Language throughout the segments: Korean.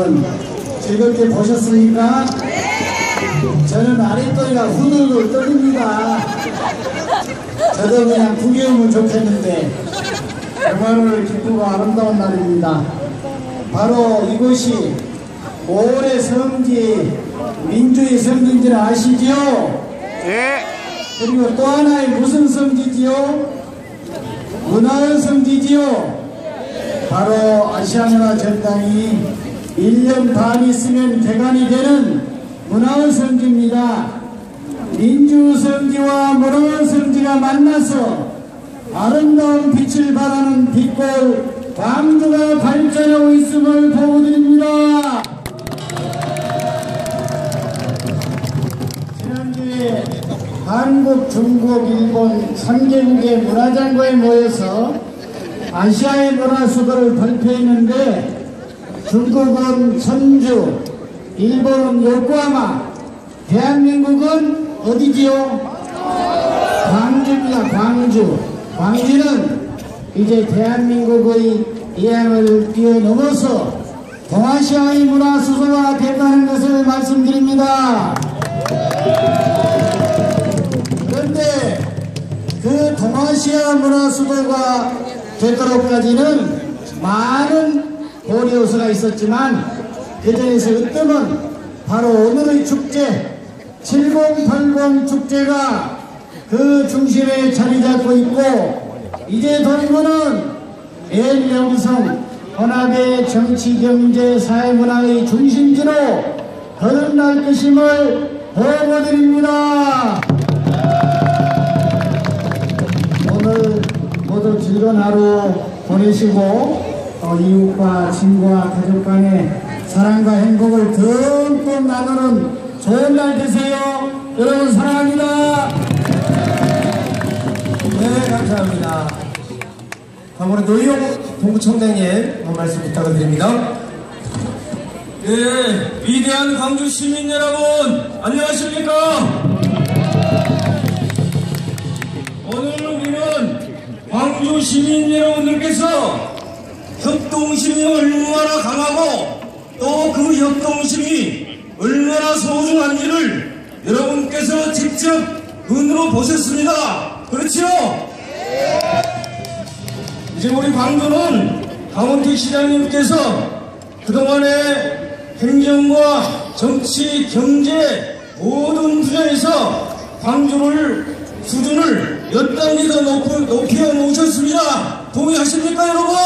여러분 즐겁게 보셨습니까? 저는 아랫도리가 후들들 떨립니다. 저도 그냥 구경이면 좋겠는데 정말 기쁘고 아름다운 날입니다. 바로 이곳이 올해 성지 민주의 성지인지를 아시지요? 예. 그리고 또 하나의 무슨 성지지요? 문화의 성지지요? 바로 아시아문화 전당이 1년 반 있으면 개관이 되는 문화의 성지입니다. 민주 성지와 문화의 성지가 만나서 아름다운 빛을 발하는 빛골 광주가 발전하고 있음을 보고드립니다. 지난주에 한국, 중국, 일본 3개국의 문화장관이 모여서 아시아의 문화 수도를 발표했는데 중국은 선주, 일본은 요코하마, 대한민국은 어디지요? 광주입니다. 광주. 광주는 이제 대한민국의 예향을 뛰어넘어서 동아시아의 문화 수도가 됐다는 것을 말씀드립니다. 그런데 그 동아시아 문화 수도가 되도록까지는 많은 고리 요소가 있었지만 그 중에서 으뜸은 바로 오늘의 축제 7080 축제가 그 중심에 자리 잡고 있고 이제 동구는 애명성 혼합의 정치, 경제, 사회문화의 중심지로 거듭날 것임을 보고드립니다. 오늘 모두 즐거운 하루 보내시고 어, 이웃과 친구와 가족 간의 사랑과 행복을 듬뿍 나누는 좋은 날 되세요. 여러분 사랑합니다. 네, 감사합니다. 다음으로 노희용 동구청장님 한 말씀 부탁을 드립니다. 네, 위대한 광주 시민 여러분, 안녕하십니까? 오늘 우리는 광주 시민 여러분들께서 협동심이 얼마나 강하고 또 그 협동심이 얼마나 소중한지를 여러분께서 직접 눈으로 보셨습니다. 그렇죠? 이제 우리 광주는 강원택 시장님께서 그동안의 행정과 정치, 경제 모든 분야에서 광주를 수준을 몇 단계 더 높, 높여 놓으셨습니다. 동의하십니까 여러분?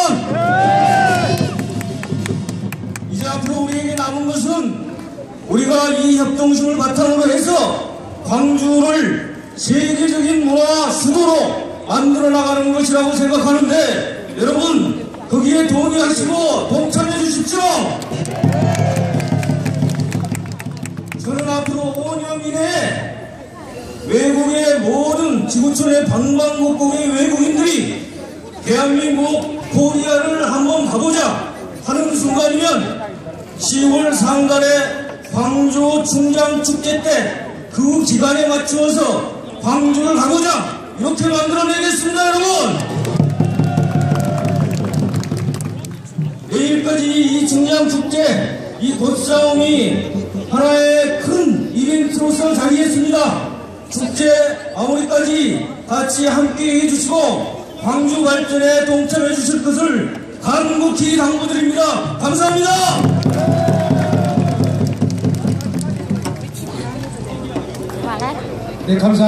이제 앞으로 우리에게 남은 것은 우리가 이 협동심을 바탕으로 해서 광주를 세계적인 문화 수도로 만들어 나가는 것이라고 생각하는데 여러분 거기에 동의하시고 동참해 주십시오. 저는 앞으로 5년 이내에 외국의 모든 지구촌의 방방곡곡의 외국인들이 대한민국 코리아를 한번 가보자 하는 순간이면 10월 상달에 광주 충장축제 때 그 기간에 맞추어서 광주를 가보자. 이렇게 만들어내겠습니다 여러분. 내일까지 이 충장축제 이 곧싸움이 하나의 큰 이벤트로서 자리했습니다. 축제 마무리까지 같이 함께 해주시고 광주 발전에 동참해 주실 것을 간곡히 당부드립니다. 감사합니다. 네, 감사합니다.